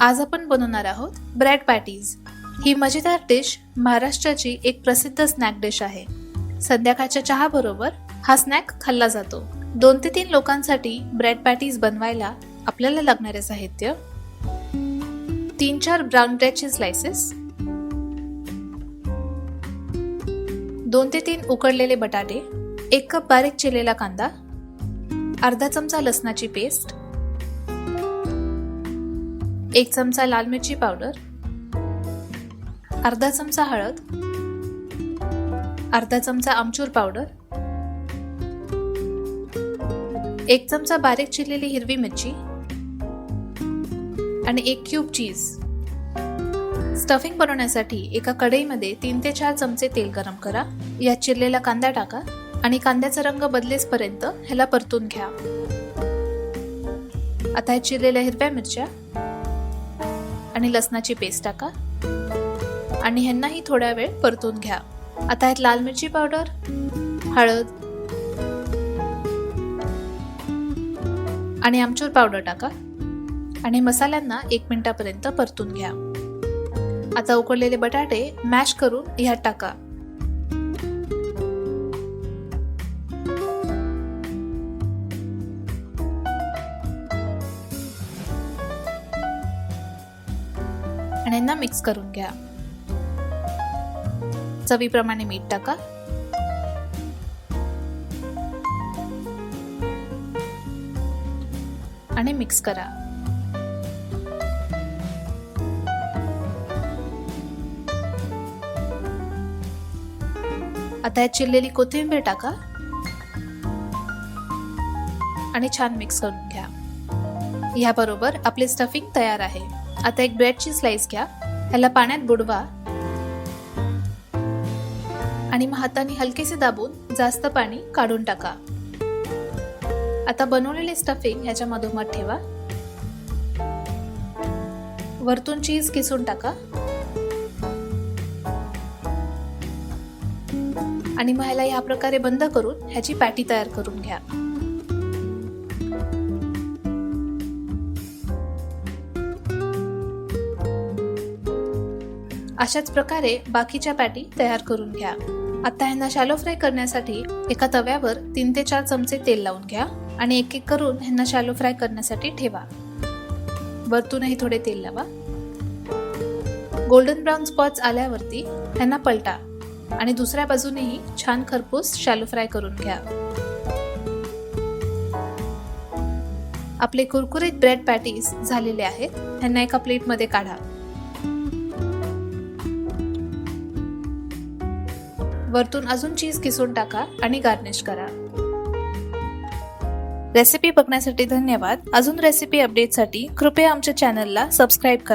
आज आपण बनवणार आहोत ब्रेड पॅटीज ही मजेदार डिश महाराष्ट्राची एक प्रसिद्ध स्नॅक डिश आहे. संध्याकाळच्या चहाबरोबर हा स्नॅक खाल्ला जातो. दोन ते तीन लोकांसाठी ब्रेड पॅटीज बनवायला आपल्याला लागणारे साहित्य. तीन चार ब्राऊन ब्रेडचे स्लायसेस दोन ते तीन उकडलेले बटाटे. एक कप बारीक चिरलेला कांदा. अर्धा चमचा लसणाची पेस्ट एक चमचा लाल मिरची पावडर अर्धा चमचा हळद अर्धा चमचा आमचूर पावडर एक चमचा बारीक चिरलेली हिरवी मिरची आणि एक क्यूब चीज. स्टफिंग बनवण्यासाठी एका कढईमध्ये तीन ते चार चमचे तेल गरम करा. यात चिरलेला कांदा टाका आणि कांद्याचा रंग बदलेसपर्यंत ह्याला परतून घ्या. आता चिरलेल्या हिरव्या मिरच्या आणि लसणाची पेस्ट टाका. आणि ह्यांनाही थोड्या वेळ परतून घ्या. आता आहेत लाल मिरची पावडर हळद आणि आमचूर पावडर टाका. आणि मसाल्यांना एक मिनिटापर्यंत परतून घ्या. आता उकडलेले बटाटे मॅश करून ह्यात टाका. आणि मिक्स करून घ्या. चवीप्रमाणे मीठ टाका. आणि मिक्स करा. आता यात चिरलेली कोथिंबीर टाका. आणि छान मिक्स करून घ्या. याबरोबर आपले स्टफिंग तयार आहे. आता एक ब्रेडची स्लाइस घ्या. ह्याला पाण्यात बुडवा. आणि मग हाताने हलकेसे दाबून जास्त पाणी काढून टाका. आता बनवलेले स्टफिंग ह्याच्या मधोमध ठेवा. वरतून चीज किसून टाका. आणि मग ह्याला या प्रकारे बंद करून ह्याची पॅटी तयार करून घ्या. अशाच प्रकारे बाकीच्या पॅटी तयार करून घ्या. आता ह्यांना शॅलो फ्राय करण्यासाठी एका तव्यावर तीन ते चार चमचे तेल लावून घ्या आणि एक एक करून ह्यांना शॅलो फ्राय करण्यासाठी ठेवा. वरतूनही थोडे तेल लावा. गोल्डन ब्राऊन स्पॉट्स आल्यावरती ह्यांना पलटा आणि दुसऱ्या बाजूनेही छान खरपूस शॅलो फ्राय करून घ्या. आपले कुरकुरीत ब्रेड पॅटीज झालेले आहेत. ह्यांना एका प्लेटमध्ये काढा. वरतून अजून चीज किसून टाका आणि गार्निश करा. रेसिपी बघण्यासाठी धन्यवाद. अजून रेसिपी अपडेटसाठी कृपया आमच्या चॅनलला सबस्क्राईब करा.